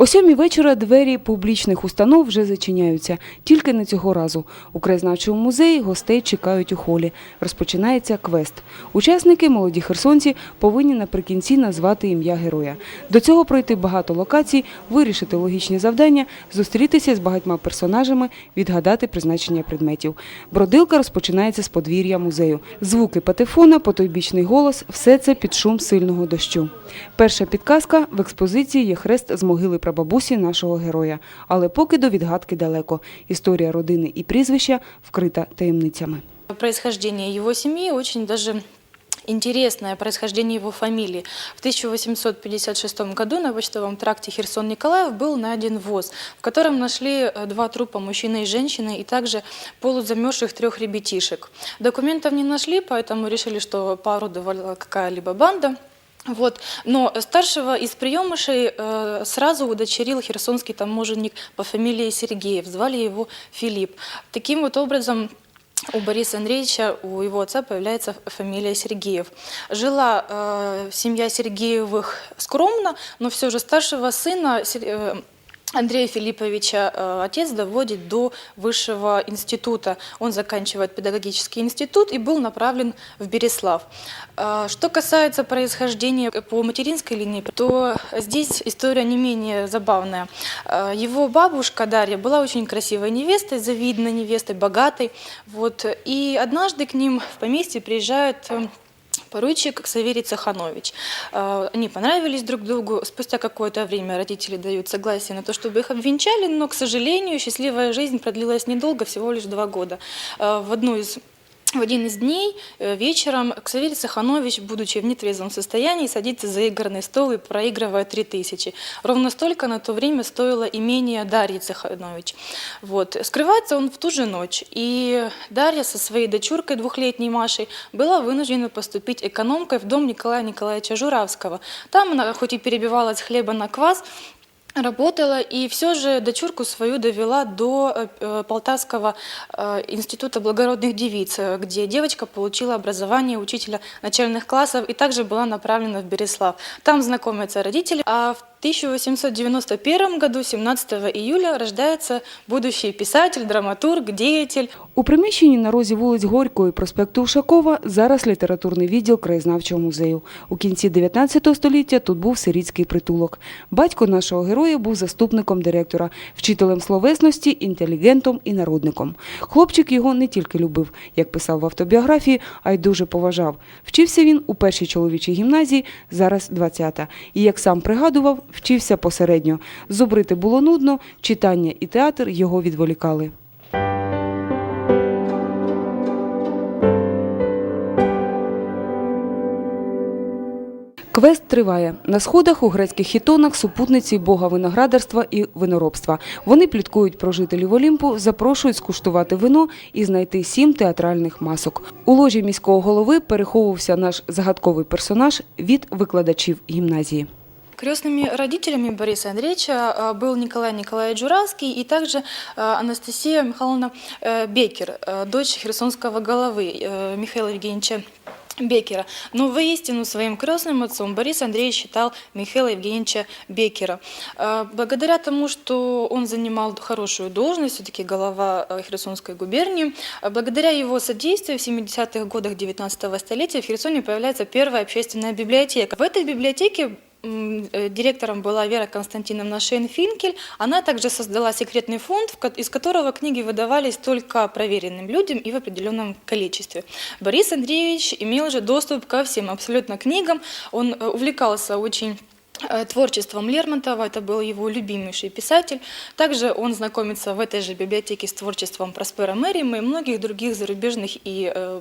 О сьомій вечора двері публічних установ вже зачиняються. Тільки не цього разу. У краєзнавчому музеї гостей чекають у холі. Розпочинається квест. Учасники, молоді херсонці, повинні наприкінці назвати ім'я героя. До цього пройти багато локацій, вирішити логічні завдання, зустрітися з багатьма персонажами, відгадати призначення предметів. Бродилка розпочинається з подвір'я музею. Звуки патефона, потойбічний голос – все це під шум сильного дощу. Перша підказка – в експозиції є хрест з могили прабабусі нашого героя. Але поки до відгадки далеко. Історія родини і прізвища вкрита таємницями. Происхождение его семьи очень даже интересное происхождение его фамилии. В 1856 году на почтовом тракте Херсон-Николаев был найден воз, в котором нашли э, два трупа мужчины и женщины, и также полузамерзших трех ребятишек. Документов не нашли, поэтому решили, что поорудовала какая-либо банда. Вот. Но старшего из приемышей э, сразу удочерил херсонский таможенник по фамилии Сергеев. Звали его Филипп. Таким вот образом у Бориса Андреевича, у его отца появляется фамилия Сергеев. Жила э, семья Сергеевых скромно, но все же старшего сына Сер- э, Андрея Филипповича э, отец доводит до высшего института. Он заканчивает педагогический институт и был направлен в Береслав. Э, Что касается происхождения по материнской линии, то здесь история не менее забавная. Э, Его бабушка Дарья была очень красивой невестой, завидной невестой, богатой. Вот. И однажды к ним в поместье приезжает поручик Саверий Цеханович. Э, Они понравились друг другу. Спустя какое-то время родители дают согласие на то, чтобы их обвенчали, но, к сожалению, счастливая жизнь продлилась недолго, всего лишь два года. Э, В одну из в один из дней э, вечером Ксаверий Саханович, будучи в нетрезвом состоянии, садится за игорный стол и проигрывает 3000. Ровно столько на то время стоило имение Дарьи Цеханович. Вот. Скрывается он в ту же ночь. И Дарья со своей дочуркой, двухлетней Машей, была вынуждена поступить экономкой в дом Николая Николаевича Журавского. Там она хоть и перебивалась хлеба на квас, Работала и все же дочурку свою довела до э, э, Полтавского э, института благородных девиц, э, где девочка получила образование учителя начальных классов и также была направлена в Береслав. Там знакомятся родители, а в 1891 году, 17 июля, рождается будущий писатель, драматург, деятель. У приміщенні на розі вулиць Горького і проспекту Ушакова зараз літературний відділ краєзнавчого музею. У кінці 19 століття тут був сирітський притулок. Батько нашого героя був заступником директора, вчителем словесності, інтелігентом і народником. Хлопчик його не тільки любив, як писав в автобіографії, а й дуже поважав. Вчився він у першій чоловічій гімназії, зараз 20-та. І як сам пригадував, вчився посередньо. Зубрити було нудно, читання і театр його відволікали. Квест триває. На сходах у грецьких хітонах супутниці бога виноградарства і виноробства. Вони пліткують про жителів Олімпу, запрошують скуштувати вино і знайти сім театральних масок. У ложі міського голови переховувався наш загадковий персонаж від викладачів гімназії. Крестными родителями Бориса Андреевича э, был Николай Николаевич Журавский и также э, Анастасия Михайловна э, Бекер, э, дочь херсонского головы э, Михаила Евгеньевича Бекера. Но воистину своим крестным отцом Борис Андреевич считал Михаила Евгеньевича Бекера. Э, Благодаря тому, что он занимал хорошую должность, все-таки глава э, Херсонской губернии, благодаря его содействию в 70-х годах 19 столетия в Херсоне появляется первая общественная библиотека. В этой библиотеке директором была Вера Константиновна Шейн-Финкель. Она также создала секретный фонд, из которого книги выдавались только проверенным людям и в определенном количестве. Борис Андреевич имел же доступ ко всем абсолютно книгам. Он э, увлекался очень э, творчеством Лермонтова, это был его любимейший писатель. Также он знакомится в этой же библиотеке с творчеством Проспера Мэрима и многих других зарубежных и э,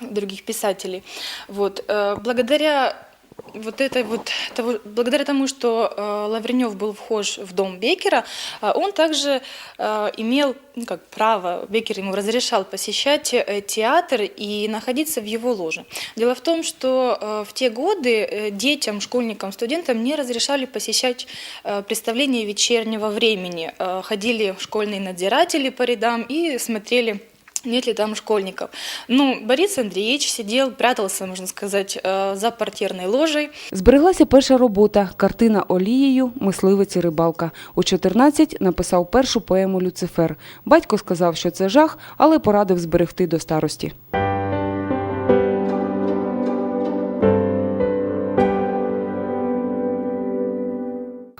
других писателей. Вот. э, Благодаря вот этой вот того, благодаря тому, что э, Лавренев был вхож в дом Бекера, э, он также э, имел ну, как право, Бекер ему разрешал посещать э, театр и находиться в его ложе. Дело в том, что э, в те годы э, детям, школьникам, студентам не разрешали посещать э, представления вечернего времени. Э, ходили школьные надзиратели по рядам и смотрели нет ли там школьников. Ну, Борис Андреевич сидел, прятался, можно сказать, э, за портьерной ложей. Збереглася перша робота картина олією Мисливець і рибалка. У 14 написав першу поему Люцифер. Батько сказав, що це жах, але порадив зберегти до старості.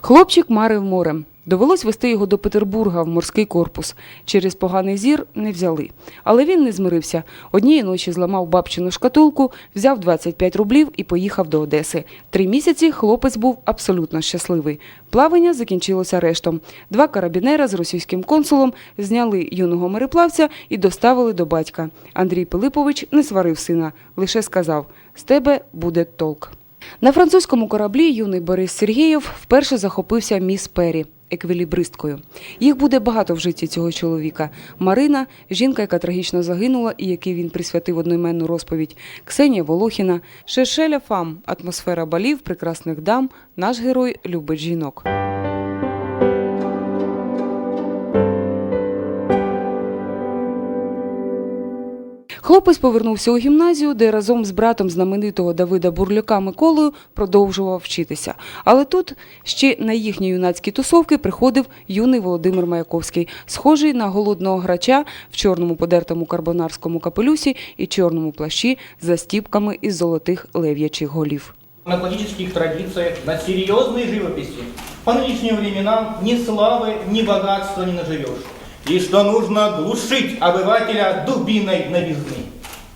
Хлопчик марив морем. Довелось вести його до Петербурга в морський корпус. Через поганий зір не взяли. Але він не змирився. Однієї ночі зламав бабчину шкатулку, взяв 25 рублів і поїхав до Одеси. Три місяці хлопець був абсолютно щасливий. Плавання закінчилося арештом. Два карабінера з російським консулом зняли юного мореплавця і доставили до батька. Андрій Пилипович не сварив сина, лише сказав: з тебе буде толк. На французькому кораблі юний Борис Сергієв вперше захопився міс Пері еквілібристкою. Їх буде багато в житті цього чоловіка. Марина, жінка, яка трагічно загинула і який він присвятив одноіменну розповідь. Ксенія Волохіна, Шершеля Фам, атмосфера балів, прекрасних дам. Наш герой любить жінок. Хлопець повернувся у гімназію, де разом з братом знаменитого Давида Бурлюка Миколою продовжував вчитися. Але тут ще на їхні юнацькі тусовки приходив юний Володимир Маяковський, схожий на голодного грача в чорному подертому карбонарському капелюсі і чорному плащі з застіпками із золотих лев'ячих голів. на классических традициях, на серьезной живописи. По нынешним временам ни славы, ни богатства не наживешь И что нужно глушить обывателя дубиной новизны.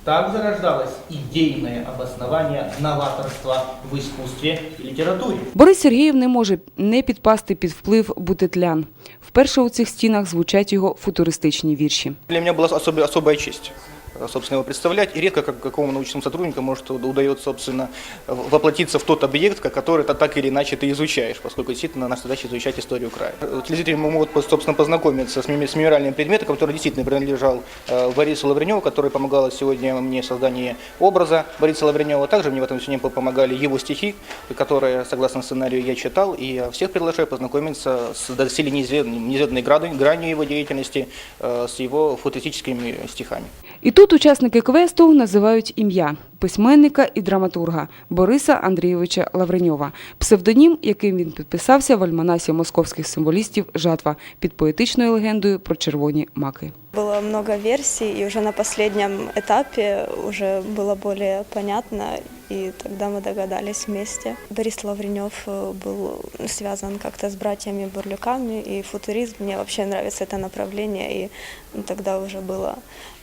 Так зарождалось идейное обоснование новаторства в искусстве и литературе. Борис Сергієв не може не підпасти під вплив бутетлян. Вперше у цих стінах звучать його футуристичні вірші. Для меня была особая, особая честь э, Собственно, его представлять. И редко как, какому научному сотруднику может удается, собственно, воплотиться в тот объект, который ты так или иначе ты изучаешь, поскольку действительно наша задача изучать историю края. Э, Телезрители могут, собственно, познакомиться с, с мемориальным предметом, который действительно принадлежал э, Борису Лавреневу, который помогал сегодня мне в создании образа Бориса Лавренева. Также мне в этом сегодня помогали его стихи, которые, согласно сценарию, я читал. И всех приглашаю познакомиться с доселе неизведанной, неизведанной гранью его деятельности, э, с его футуристическими стихами. І тут учасники квесту називають ім'я письменника і драматурга Бориса Андрійовича Лавреньова, псевдонім, яким він підписався в альманасі московських символістів Жатва під поетичною легендою про червоні маки. Было много версий, и уже на последнем этапе уже было более понятно, и тогда мы догадались вместе. Борис Лавренев э, был связан как-то с братьями Бурлюками, и футуризм, мне вообще нравится это направление, и ну, тогда уже было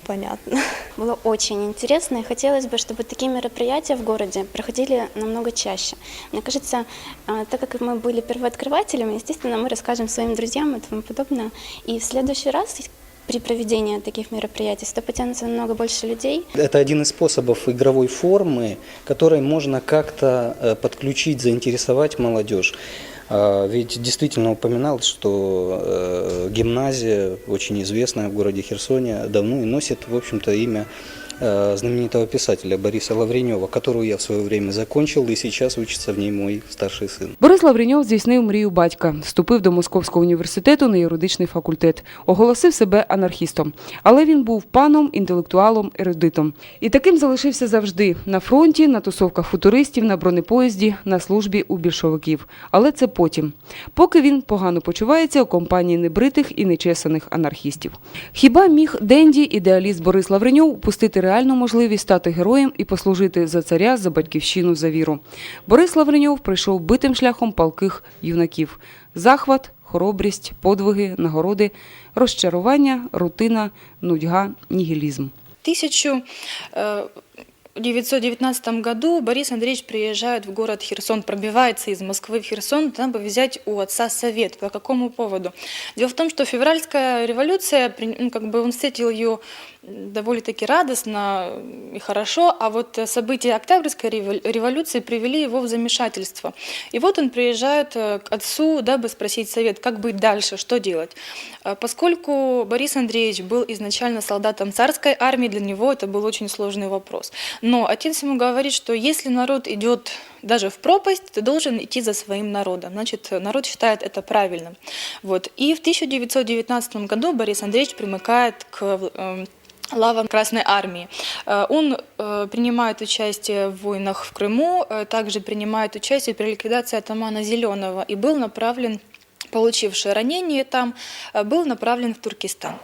понятно. Было очень интересно, и хотелось бы, чтобы такие мероприятия в городе проходили намного чаще. Мне кажется, а, так как мы были первооткрывателями, естественно, мы расскажем своим друзьям и тому подобное. И в следующий раз при проведении таких мероприятий сюда потянется намного больше людей. Это один из способов игровой формы, которой можно как-то э, подключить, заинтересовать молодежь. А, Ведь действительно упоминал, что э, гимназия, очень известная в городе Херсоне, давно и носит, в общем-то, имя э, знаменитого писателя Бориса Лавренева, которую я в свое время закончил, и сейчас учится в ней мой старший сын. Борис Лавреньов здійснив мрію батька, вступив до Московського університету на юридичний факультет, оголосив себе анархістом. Але він був паном, інтелектуалом, ерудитом. І таким залишився завжди на фронті, на тусовках футуристів, на бронепоїзді, на службі у більшовиків. Але це потім. Поки він погано почувається у компанії небритих і нечесаних анархістів. Хіба міг Денді, ідеаліст Борис Лавреньов, упустити реальну можливість стати героєм і послужити за царя, за батьківщину, за віру? Борис Лавреньов прийшов битим шляхом палких юнаків. Захват, хоробрість, подвиги, нагороди, розчарування, рутина, нудьга, нігілізм. 1919 году Борис Андреевич приезжает в город Херсон, пробивается из Москвы в Херсон, надо бы взять у отца совет. По какому поводу? Дело в том, что февральская революция, при- ну, как бы он встретил ее довольно-таки радостно и хорошо, а вот события Октябрьской револ- революции привели его в замешательство. И вот он приезжает э, к отцу, дабы спросить совет, как быть дальше, что делать. А Поскольку Борис Андреевич был изначально солдатом царской армии, для него это был очень сложный вопрос. Но отец ему говорит, что если народ идет даже в пропасть, ты должен идти за своим народом. Значит, народ считает это правильным. Вот. И в 1919 году Борис Андреевич примыкает к эм, лавам Красной Армии. Э, Он э, принимает участие в войнах в Крыму, э, также принимает участие при ликвидации атамана Зеленого и был направлен, получивший ранение там, э, был направлен в Туркестан.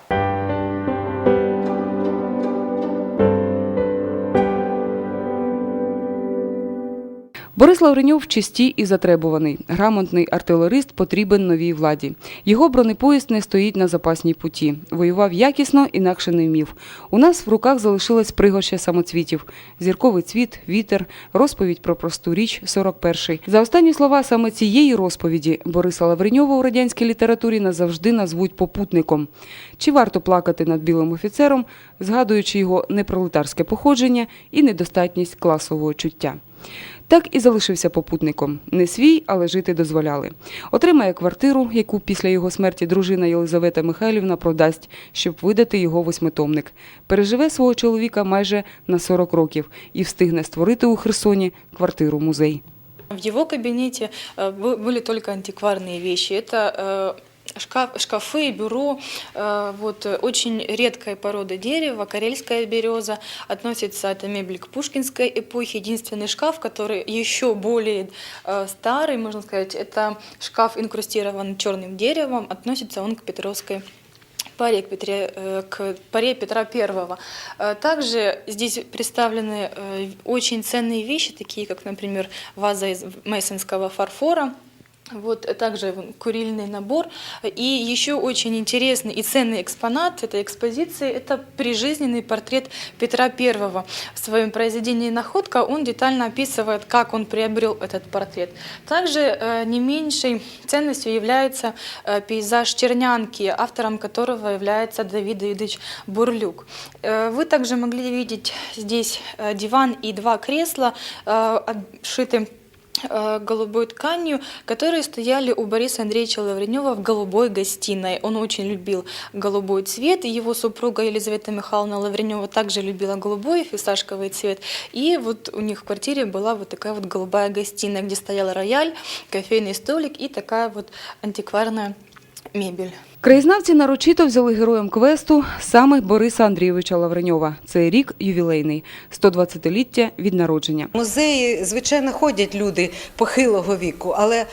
Лавреньов чисті і затребуваний. Грамотний артилерист потрібен новій владі. Його бронепоїзд не стоїть на запасній путі. Воював якісно, інакше не вмів. У нас в руках залишилась пригоща самоцвітів: зірковий цвіт, вітер, розповідь про просту річ, 41-й. За останні слова саме цієї розповіді Бориса Лавреньова у радянській літературі назавжди назвуть попутником. Чи варто плакати над білим офіцером, згадуючи його непролетарське походження і недостатність класового чуття? Так і залишився попутником. Не свій, але жити дозволяли. Отримає квартиру, яку після його смерті дружина Єлизавета Михайлівна продасть, щоб видати його восьмитомник. Переживе свого чоловіка майже на 40 років і встигне створити у Херсоні квартиру-музей. В его кабинете э, бы- были только антикварные вещи. Это э, шкаф, шкафы, бюро, э, вот, э, очень редкой породы дерева, карельская береза. Относится эта мебель к пушкинской эпохе. Единственный шкаф, который еще более э, старый, можно сказать, это шкаф, инкрустирован черным деревом. Относится он к Петровской паре, к, Петре, к паре Петра Первого. Также здесь представлены очень ценные вещи, такие как, например, ваза из мейсонского фарфора, вот э, также курильный набор. И еще очень интересный и ценный экспонат этой экспозиции – это прижизненный портрет Петра Первого. В своем произведении «Находка» он детально описывает, как он приобрел этот портрет. Также э, не меньшей ценностью является э, пейзаж Чернянки, автором которого является Давид Давидович Бурлюк. Вы также могли видеть здесь диван и два кресла, обшиты голубой тканью, которые стояли у Бориса Андреевича Лавренева в голубой гостиной. Он очень любил голубой цвет, и его супруга Елизавета Михайловна Лавренева также любила голубой фисташковый цвет. И вот у них в квартире была вот такая вот голубая гостиная, где стоял рояль, кофейный столик и такая вот антикварная мебель. Краєзнавці нарочито взяли героєм квесту саме Бориса Андрійовича Лавреньова. Цей рік ювілейний, 120-ліття від народження. Музеї, звичайно, ходять люди похилого віку, але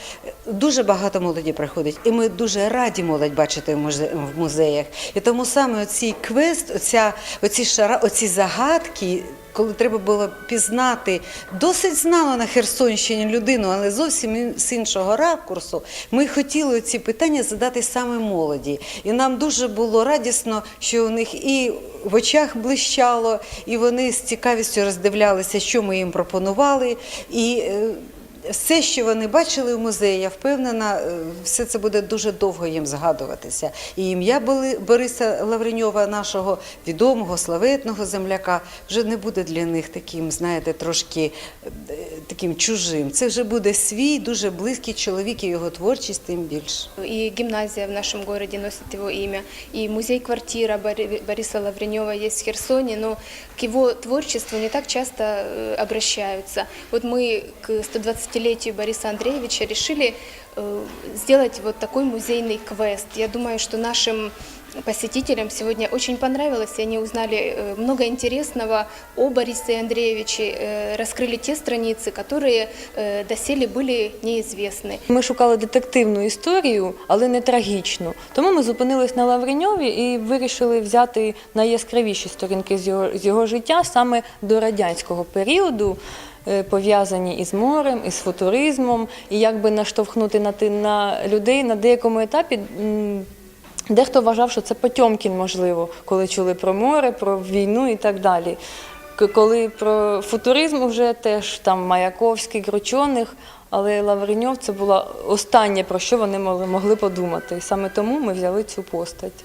дуже багато молоді приходить. І ми дуже раді молодь бачити в музе- в музеях. І тому саме оцей квест, оця, оці, шара, оці загадки. Коли треба було пізнати досить знала на Херсонщині людину, але зовсім з іншого ракурсу, ми хотіли ці питання задати саме молоді. І нам дуже було радісно, що у них і в очах блищало, і вони з цікавістю роздивлялися, що ми їм пропонували. І е, все, що вони бачили в музеї, я впевнена, е, все це буде дуже довго їм згадуватися. І ім'я Бориса Лавреньова, нашого відомого славетного земляка, вже не буде для них таким, знаєте, трошки е, таким чужим. Це вже буде свій, дуже близький чоловік і його творчість, тим більше. І гімназія в нашому місті носить його ім'я, і музей-квартира Бориса Лавреньова є в Херсоні, але к його творчеству не так часто е, обращаються. От ми к 120 50-летию Бориса Андреевича решили э, сделать вот такой музейный квест. Я думаю, что нашим посетителям сегодня очень понравилось, и они узнали э, много интересного о Борисе Андреевиче, э, раскрыли те страницы, которые доселі були неізвісні. Ми шукали детективну історію, але не трагічну. Тому ми зупинились на Лавреньові і вирішили взяти найяскравіші сторінки з його з його життя саме до радянського періоду пов'язані із морем, із футуризмом, і якби наштовхнути на, на людей на деякому етапі. Дехто вважав, що це Потьомкін, можливо, коли чули про море, про війну і так далі. Коли про футуризм вже теж там Маяковський, Кручених, але Лавреньов це було останнє, про що вони могли подумати. І саме тому ми взяли цю постать.